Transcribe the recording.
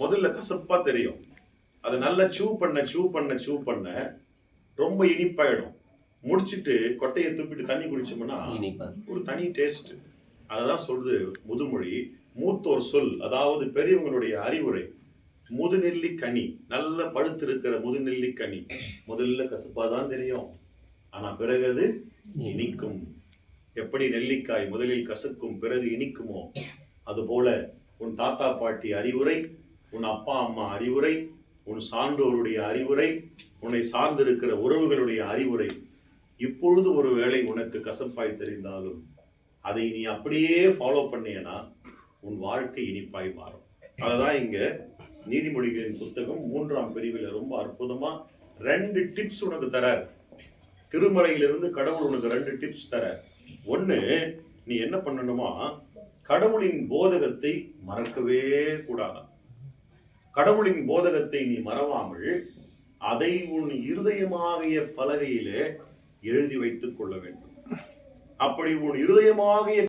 முதல்ல கசப்பா தெரியும். அது நல்லா சூ பண்ண சூ பண்ண சூ பண்ண ரொம்ப இனிப்பாயிடும். முடிச்சிட்டு கொட்டையை துப்பிட்டு தண்ணி குடிச்சோம்னா ஒரு தனி டேஸ்ட் அததான் சொல்லுது முதுமொழி. மூத்தோர் சொல் அதாவது பெரியவங்களுடைய அறிவுரை. முதுநெல்லி கனி. நல்ல பழுத்திருக்கிற முதுநெல்லி கனி. முதல்ல கசப்பா தான் தெரியும். ஆனா பிறகு அது இனிக்கும். எப்படி நெல்லிக்காய் முதலில் கசக்கும் பிறகு இனிக்குமோ? அதுபோல உன் தாத்தா பாட்டி அறிவுரை உன் அப்பா அம்மா அறிவுரை உன் சான்றோருடைய அறிவுரை உன்னை சார்ந்திருக்கிற உறவுகளுடைய அறிவுரை. இப்பொழுது ஒரு வேளை உனக்கு கசப்பாய் தெரிந்தாலும் அதை நீ அப்படியே ஃபாலோ பண்ணியனா உன் வாழ்க்கை இனிப்பாய் மாறும். அதுதான் இங்க நீதிமொழிகளின் புத்தகம் மூன்றாம் பிரிவில் ரொம்ப அற்புதமா ரெண்டு டிப்ஸ் உனக்கு தரார். திருமலையிலிருந்து கடவுள் உனக்கு ரெண்டு டிப்ஸ் தர ஒண்ணு நீ என்ன பண்ணணுமா கடவுளின் போதகத்தை மறக்கவே கூடாது கடவுளின் போதகத்தை நீ மறவாமல் அதை உன் இருதயமாகிய பலகையிலே எழுதி வைத்துக் கொள்ள வேண்டும். அப்படி உன் இருதயமாகிய